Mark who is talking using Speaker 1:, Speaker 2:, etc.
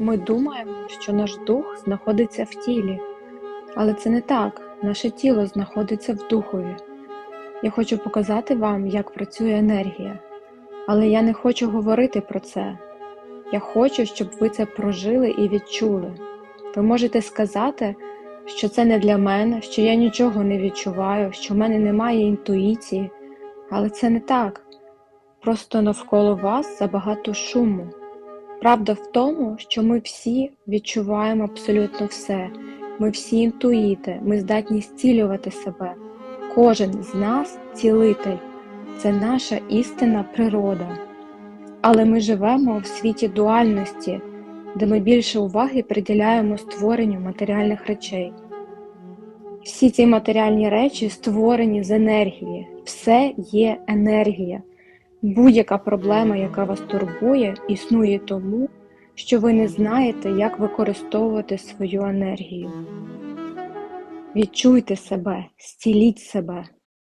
Speaker 1: Ми думаємо, що наш дух знаходиться в тілі, але це не так. Наше тіло знаходиться в духові. Я хочу показати вам, як працює енергія, але я не хочу говорити про це. Я хочу, щоб ви це прожили і відчули. Ви можете сказати, що це не для мене, що я нічого не відчуваю, що в мене немає інтуїції, але це не так. Просто навколо вас забагато шуму. Правда в тому, що ми всі відчуваємо абсолютно все. Ми всі інтуїти, ми здатні зцілювати себе. Кожен з нас цілитель, це наша істинна природа. Але ми живемо в світі дуальності, де ми більше уваги приділяємо створенню матеріальних речей. Всі ці матеріальні речі створені з енергії, все є енергія. Будь-яка проблема, яка вас турбує, існує тому, що ви не знаєте, як використовувати свою енергію. Відчуйте себе, зціліть себе.